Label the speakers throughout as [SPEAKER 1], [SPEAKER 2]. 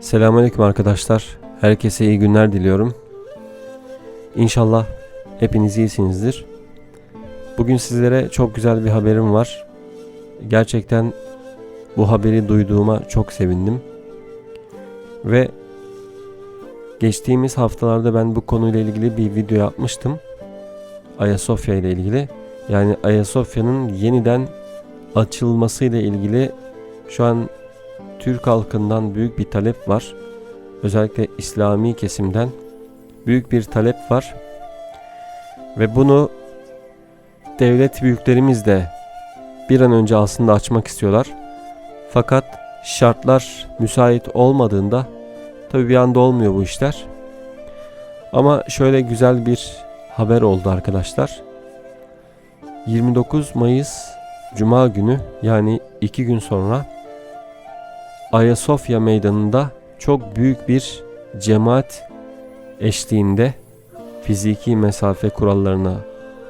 [SPEAKER 1] Selamünaleyküm arkadaşlar. Herkese iyi günler diliyorum. İnşallah hepiniz iyisinizdir. Bugün sizlere çok güzel bir haberim var. Gerçekten bu haberi duyduğuma çok sevindim. Ve geçtiğimiz haftalarda ben bu konuyla ilgili bir video yapmıştım. Ayasofya ile ilgili. Yani Ayasofya'nın yeniden açılmasıyla ilgili şu an Türk halkından büyük bir talep var. Özellikle İslami kesimden büyük bir talep var. Ve bunu devlet büyüklerimiz de bir an önce aslında açmak istiyorlar. Fakat şartlar müsait olmadığında tabi bir anda olmuyor bu işler. Ama şöyle güzel bir haber oldu arkadaşlar. 29 Mayıs Cuma günü yani iki gün sonra Ayasofya Meydanı'nda çok büyük bir cemaat eşliğinde fiziki mesafe kurallarına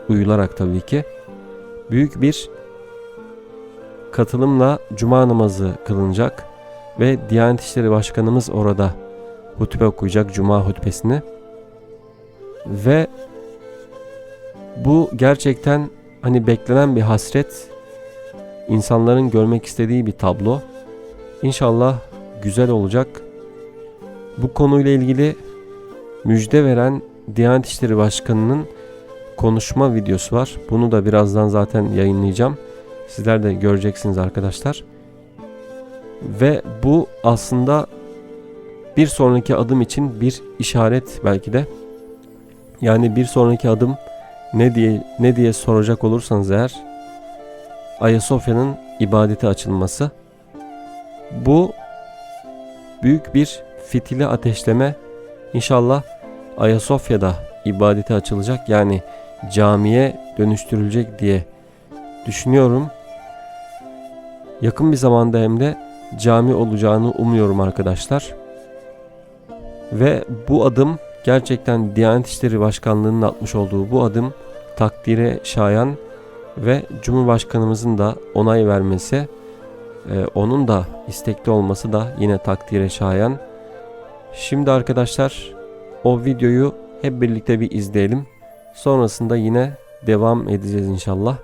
[SPEAKER 1] uyularak tabii ki büyük bir katılımla cuma namazı kılınacak ve Diyanet İşleri Başkanımız orada hutbe okuyacak cuma hutbesini ve bu gerçekten hani beklenen bir hasret insanların görmek istediği bir tablo. İnşallah güzel olacak. Bu konuyla ilgili müjde veren Diyanet İşleri Başkanı'nın konuşma videosu var. Bunu da birazdan zaten yayınlayacağım. Sizler de göreceksiniz arkadaşlar. Ve bu aslında bir sonraki adım için bir işaret belki de. Yani bir sonraki adım ne diye ne diye soracak olursanız eğer Ayasofya'nın ibadete açılması. Bu büyük bir fitili ateşleme İnşallah Ayasofya'da ibadete açılacak yani camiye dönüştürülecek diye düşünüyorum. Yakın bir zamanda hem de cami olacağını umuyorum arkadaşlar. Ve bu adım gerçekten Diyanet İşleri Başkanlığı'nın atmış olduğu bu adım takdire şayan ve Cumhurbaşkanımızın da onay vermesi, e, onun da istekli olması da yine takdire şayan. Şimdi arkadaşlar o videoyu hep birlikte bir izleyelim. Sonrasında yine devam edeceğiz inşallah.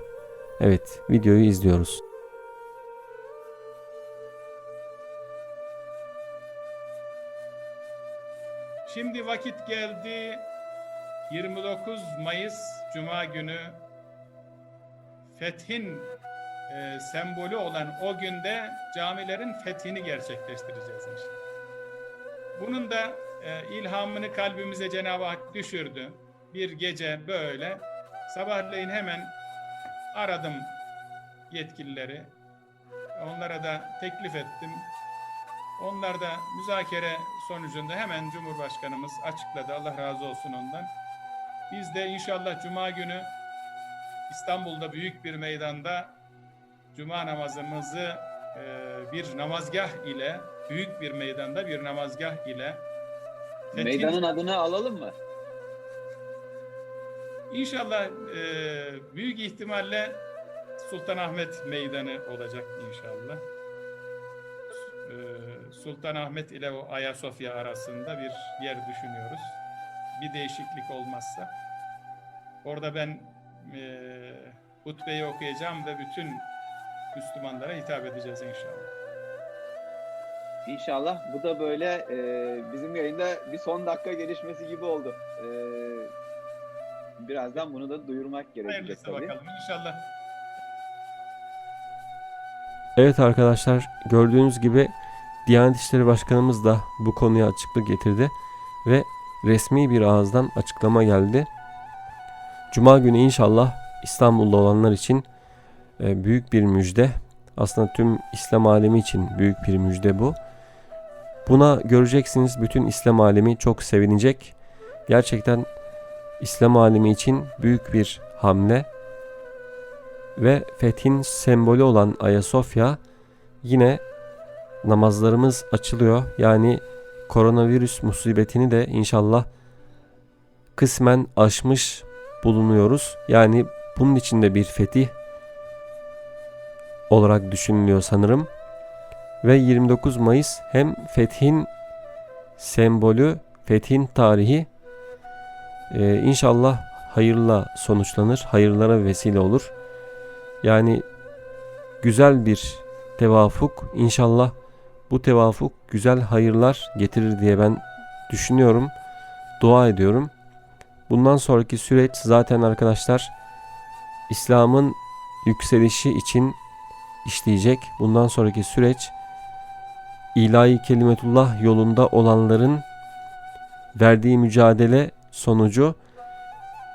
[SPEAKER 1] Evet videoyu izliyoruz.
[SPEAKER 2] Şimdi vakit geldi 29 Mayıs Cuma günü fethin e, sembolü olan o günde camilerin fethini gerçekleştireceğiz inşallah. Bunun da e, ilhamını kalbimize Cenab-ı Hak düşürdü. Bir gece böyle sabahleyin hemen aradım yetkilileri. Onlara da teklif ettim. Onlar da müzakere sonucunda hemen Cumhurbaşkanımız açıkladı. Allah razı olsun ondan. Biz de inşallah Cuma günü İstanbul'da büyük bir meydanda Cuma namazımızı e, bir namazgah ile büyük bir meydanda bir namazgah ile fethin-
[SPEAKER 3] Meydanın adını alalım mı?
[SPEAKER 2] İnşallah e, büyük ihtimalle Sultanahmet Meydanı olacak inşallah. E, Sultanahmet ile o Ayasofya arasında bir yer düşünüyoruz. Bir değişiklik olmazsa. Orada ben e, hutbeyi okuyacağım ve bütün Müslümanlara hitap edeceğiz inşallah.
[SPEAKER 3] İnşallah. Bu da böyle e, bizim yayında bir son dakika gelişmesi gibi oldu. E, birazdan bunu da duyurmak gerekecek
[SPEAKER 2] Hayırlısı
[SPEAKER 3] tabii.
[SPEAKER 2] bakalım inşallah.
[SPEAKER 1] Evet arkadaşlar gördüğünüz gibi Diyanet İşleri Başkanımız da bu konuya açıklık getirdi ve resmi bir ağızdan açıklama geldi. Cuma günü inşallah İstanbul'da olanlar için büyük bir müjde. Aslında tüm İslam alemi için büyük bir müjde bu. Buna göreceksiniz bütün İslam alemi çok sevinecek. Gerçekten İslam alemi için büyük bir hamle ve fethin sembolü olan Ayasofya yine namazlarımız açılıyor. Yani koronavirüs musibetini de inşallah kısmen aşmış bulunuyoruz. Yani bunun içinde bir fetih olarak düşünülüyor sanırım. Ve 29 Mayıs hem fethin sembolü, fethin tarihi e, inşallah hayırla sonuçlanır, hayırlara vesile olur. Yani güzel bir tevafuk inşallah bu tevafuk güzel hayırlar getirir diye ben düşünüyorum, dua ediyorum. Bundan sonraki süreç zaten arkadaşlar İslam'ın yükselişi için işleyecek. Bundan sonraki süreç ilahi kelimetullah yolunda olanların verdiği mücadele sonucu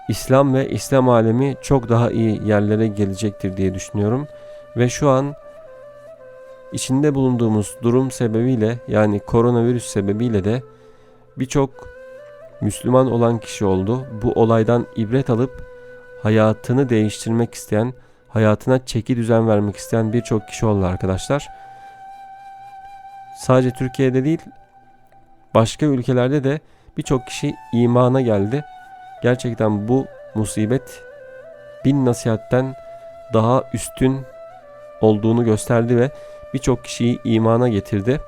[SPEAKER 1] İslam ve İslam alemi çok daha iyi yerlere gelecektir diye düşünüyorum. Ve şu an içinde bulunduğumuz durum sebebiyle yani koronavirüs sebebiyle de birçok Müslüman olan kişi oldu. Bu olaydan ibret alıp hayatını değiştirmek isteyen, hayatına çeki düzen vermek isteyen birçok kişi oldu arkadaşlar. Sadece Türkiye'de değil, başka ülkelerde de birçok kişi imana geldi. Gerçekten bu musibet bin nasihatten daha üstün olduğunu gösterdi ve birçok kişiyi imana getirdi.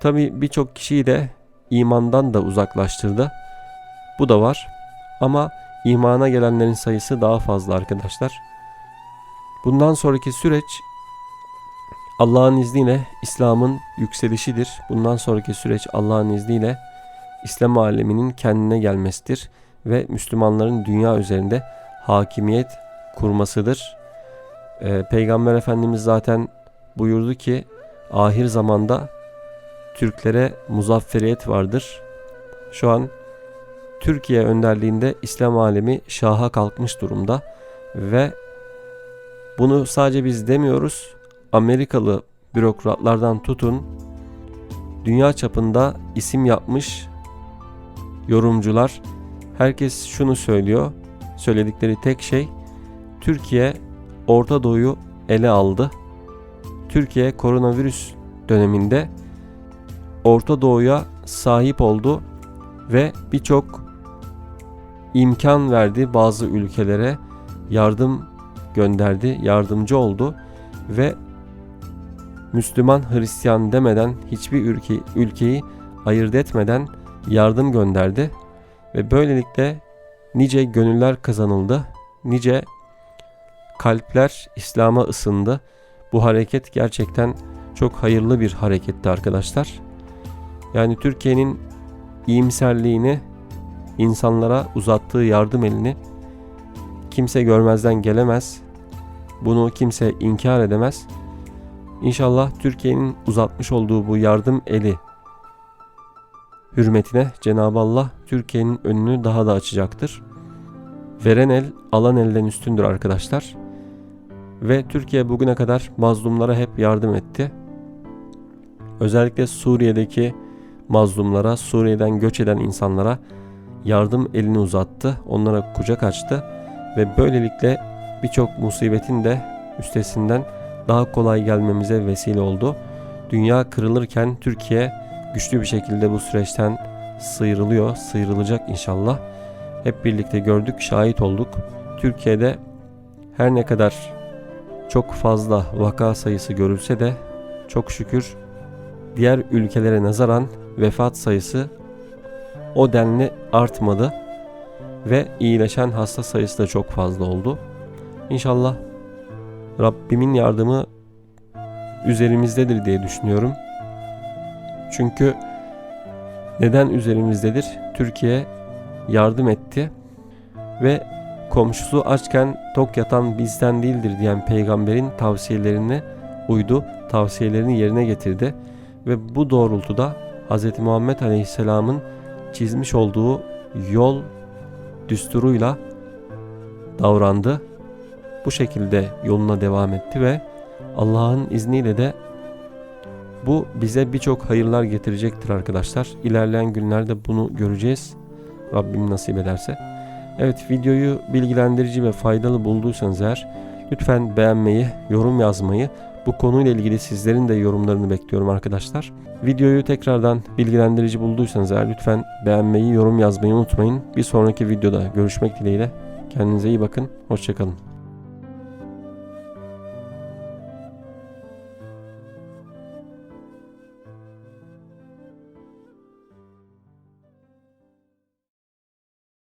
[SPEAKER 1] Tabi birçok kişiyi de imandan da uzaklaştırdı. Bu da var. Ama imana gelenlerin sayısı daha fazla arkadaşlar. Bundan sonraki süreç Allah'ın izniyle İslam'ın yükselişidir. Bundan sonraki süreç Allah'ın izniyle İslam aleminin kendine gelmesidir ve Müslümanların dünya üzerinde hakimiyet kurmasıdır. Ee, Peygamber Efendimiz zaten buyurdu ki ahir zamanda Türklere muzafferiyet vardır. Şu an Türkiye önderliğinde İslam alemi şaha kalkmış durumda ve bunu sadece biz demiyoruz. Amerikalı bürokratlardan tutun dünya çapında isim yapmış yorumcular herkes şunu söylüyor. Söyledikleri tek şey Türkiye Orta Doğu'yu ele aldı. Türkiye koronavirüs döneminde Orta Doğu'ya sahip oldu ve birçok imkan verdi bazı ülkelere yardım gönderdi, yardımcı oldu ve Müslüman Hristiyan demeden hiçbir ülke, ülkeyi ayırt etmeden yardım gönderdi ve böylelikle nice gönüller kazanıldı, nice kalpler İslam'a ısındı. Bu hareket gerçekten çok hayırlı bir hareketti arkadaşlar. Yani Türkiye'nin iyimserliğini, insanlara uzattığı yardım elini kimse görmezden gelemez. Bunu kimse inkar edemez. İnşallah Türkiye'nin uzatmış olduğu bu yardım eli hürmetine Cenab-ı Allah Türkiye'nin önünü daha da açacaktır. Veren el alan elden üstündür arkadaşlar. Ve Türkiye bugüne kadar mazlumlara hep yardım etti. Özellikle Suriye'deki mazlumlara, Suriye'den göç eden insanlara yardım elini uzattı. Onlara kucak açtı ve böylelikle birçok musibetin de üstesinden daha kolay gelmemize vesile oldu. Dünya kırılırken Türkiye güçlü bir şekilde bu süreçten sıyrılıyor, sıyrılacak inşallah. Hep birlikte gördük, şahit olduk. Türkiye'de her ne kadar çok fazla vaka sayısı görülse de çok şükür diğer ülkelere nazaran vefat sayısı o denli artmadı ve iyileşen hasta sayısı da çok fazla oldu. İnşallah Rabbimin yardımı üzerimizdedir diye düşünüyorum. Çünkü neden üzerimizdedir? Türkiye yardım etti ve komşusu açken tok yatan bizden değildir diyen peygamberin tavsiyelerine uydu, tavsiyelerini yerine getirdi ve bu doğrultuda Hz. Muhammed Aleyhisselam'ın çizmiş olduğu yol düsturuyla davrandı. Bu şekilde yoluna devam etti ve Allah'ın izniyle de bu bize birçok hayırlar getirecektir arkadaşlar. İlerleyen günlerde bunu göreceğiz. Rabbim nasip ederse. Evet videoyu bilgilendirici ve faydalı bulduysanız eğer lütfen beğenmeyi, yorum yazmayı, bu konuyla ilgili sizlerin de yorumlarını bekliyorum arkadaşlar. Videoyu tekrardan bilgilendirici bulduysanız eğer lütfen beğenmeyi, yorum yazmayı unutmayın. Bir sonraki videoda görüşmek dileğiyle. Kendinize iyi bakın. Hoşçakalın.